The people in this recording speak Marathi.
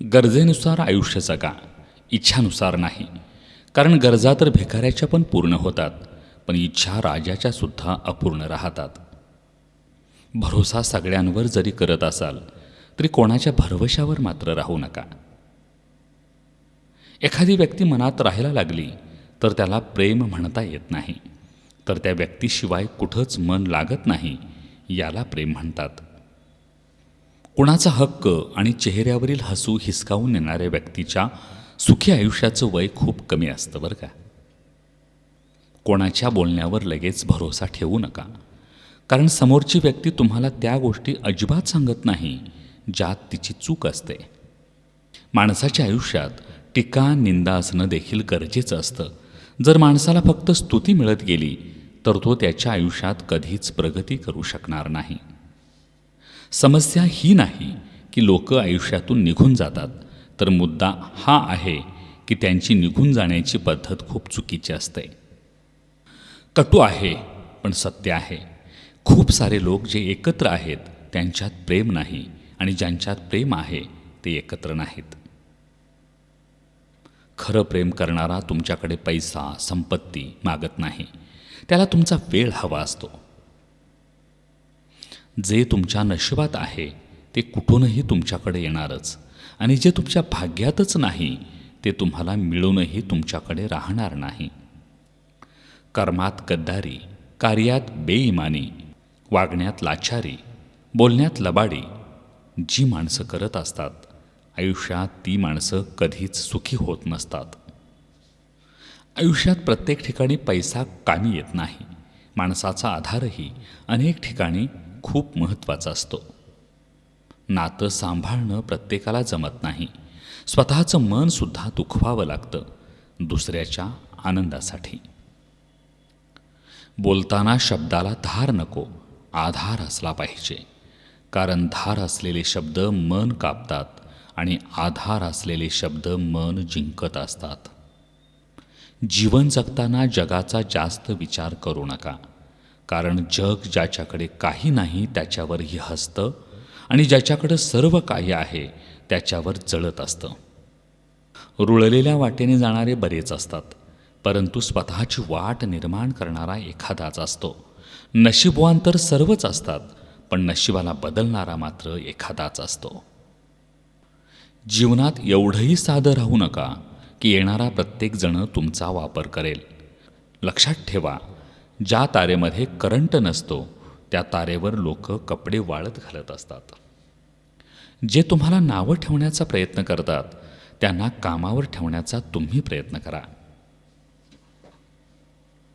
गरजेनुसार आयुष्य जगा इच्छानुसार नाही. कारण गरजा तर भिकाऱ्याच्या पण पूर्ण होतात पण इच्छा राजाच्या सुद्धा अपूर्ण राहतात. भरोसा सगळ्यांवर जरी करत असाल तरी कोणाच्या भरवशावर मात्र राहू नका. एखादी व्यक्ती मनात राहायला लागली तर त्याला प्रेम म्हणता येत नाही. तर त्या व्यक्तीशिवाय कुठंच मन लागत नाही याला प्रेम म्हणतात. कुणाचा हक्क आणि चेहऱ्यावरील हसू हिसकावून नेणाऱ्या व्यक्तीच्या सुखी आयुष्याचं वय खूप कमी असतं बरं का. कोणाच्या बोलण्यावर लगेच भरोसा ठेवू नका. कारण समोरची व्यक्ती तुम्हाला त्या गोष्टी अजिबात सांगत नाही ज्यात तिची चूक असते. माणसाच्या आयुष्यात टीका निंदा असणं देखील गरजेचं असतं. जर माणसाला फक्त स्तुती मिळत गेली तर तो त्याच्या आयुष्यात कधीच प्रगती करू शकणार नाही. समस्या ही नाही की लोक आयुष्यातून निघून जातात तर मुद्दा हा आहे की त्यांची निघून जाण्याची पद्धत खूप चुकीची असते. कटू आहे पण सत्य आहे. खूप सारे लोक जे एकत्र आहेत त्यांच्यात प्रेम नाही आणि ज्यांच्यात प्रेम आहे ते एकत्र नाहीत. खरं प्रेम करणारा तुमच्याकडे पैसा संपत्ती मागत नाही. त्याला तुमचा वेळ हवा असतो. जे तुमच्या नशिबात आहे ते कुठूनही तुमच्याकडे येणारच. आणि जे तुमच्या भाग्यातच नाही ते तुम्हाला मिळूनही तुमच्याकडे राहणार नाही. कर्मात गद्दारी कार्यात बेईमानी वागण्यात लाचारी बोलण्यात लबाडी जी माणसं करत असतात आयुष्यात ती माणसं कधीच सुखी होत नसतात. आयुष्यात प्रत्येक ठिकाणी पैसा कामी येत नाही माणसाचा आधारही अनेक ठिकाणी खूप महत्त्वाचा असतो. नातं सांभाळणं प्रत्येकाला जमत नाही. स्वतःचं मनसुद्धा दुखवावं लागतं दुसऱ्याच्या आनंदासाठी. बोलताना शब्दाला धार नको आधार असला पाहिजे. कारण धार असलेले शब्द मन कापतात आणि आधार असलेले शब्द मन जिंकत असतात. जीवन जगताना जगाचा जास्त विचार करू नका. कारण जग ज्याच्याकडे काही नाही त्याच्यावरही हसतं आणि ज्याच्याकडं सर्व काही आहे त्याच्यावर जळत असतं. रुळलेल्या वाटेने जाणारे बरेच असतात परंतु स्वतःची वाट निर्माण करणारा एखादाच असतो. नशीबवान तर सर्वच असतात पण नशिबाला बदलणारा मात्र एखादाच असतो. जीवनात एवढंही साधं राहू नका की येणारा प्रत्येकजण तुमचा वापर करेल. लक्षात ठेवा ज्या तारेमध्ये करंट नसतो त्या तारेवर लोक कपडे वाळत घालत असतात. जे तुम्हाला नावं ठेवण्याचा प्रयत्न करतात त्यांना कामावर ठेवण्याचा तुम्ही प्रयत्न करा.